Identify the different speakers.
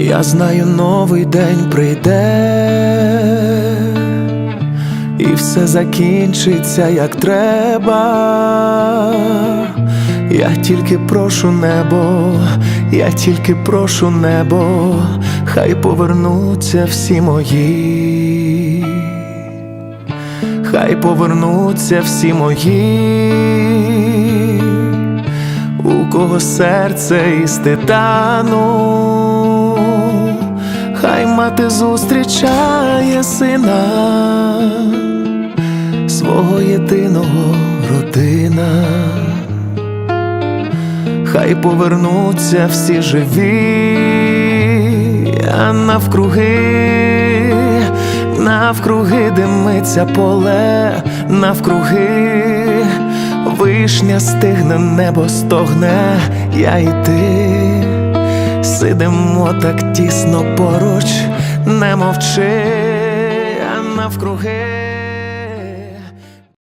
Speaker 1: Я знаю, новий день прийде, і все закінчиться як треба. Я тільки прошу небо, я тільки прошу небо, хай повернуться всі мої, хай повернуться всі мої, у кого серце із титану, мати зустрічає сина свого єдиного родина. Хай повернуться всі живі, а навкруги, навкруги димиться поле, навкруги вишня стигне, небо стогне, я і ти сидимо так тісно поруч, не мовчи, а навкруги.